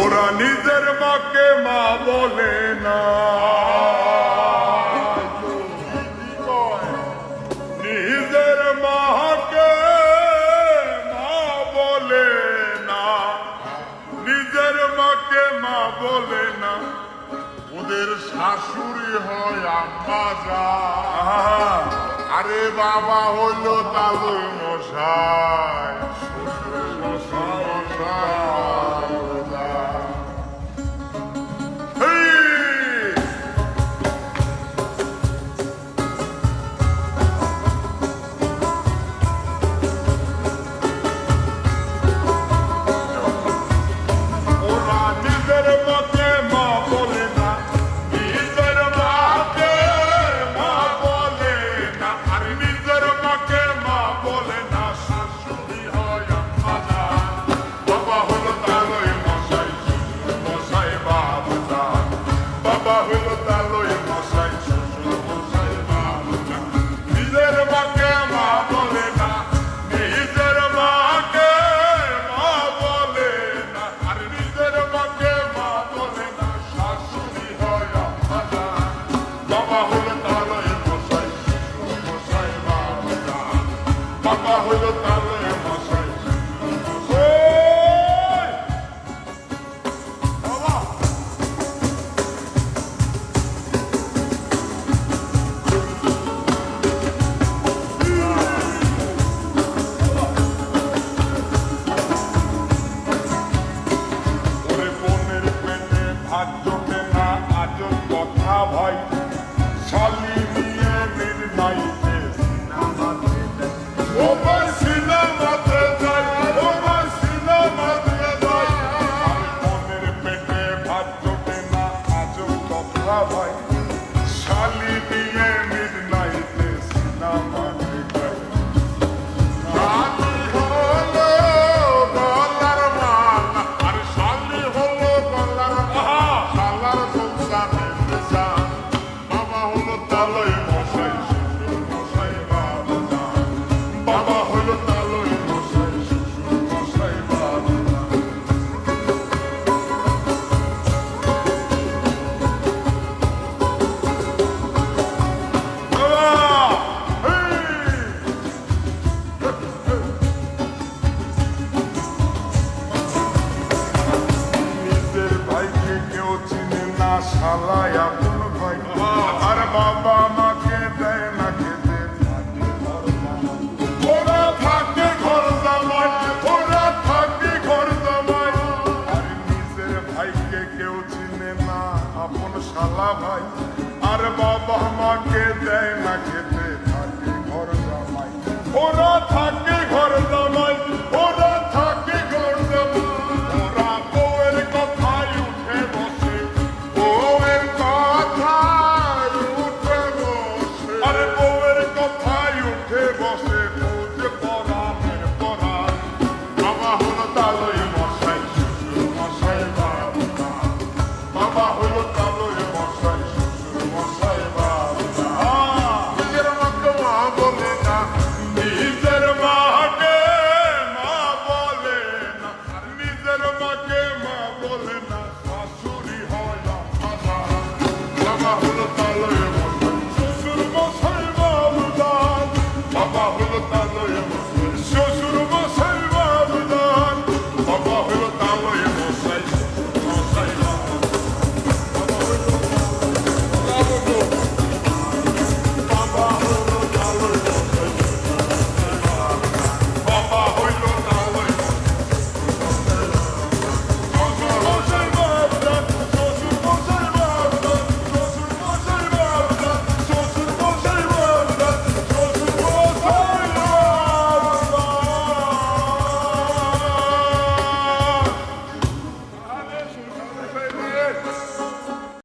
ওরা নিজের মাকে মা বলে না। নিজের বলে না। নিজের মাকে না। ওদের শাশুড়ি হয় আরে বাবা হইল তাল মশাই শ্বশুর মশাই। ভাই। শালায় আপন ভাই। আর বাবা দেয় না আর নিজের ভাইকে কেউ আপন ভাই। আর বাবা মাকে দেয় না খেতে থাকবে ঘর জামাই। ওরা থাকে be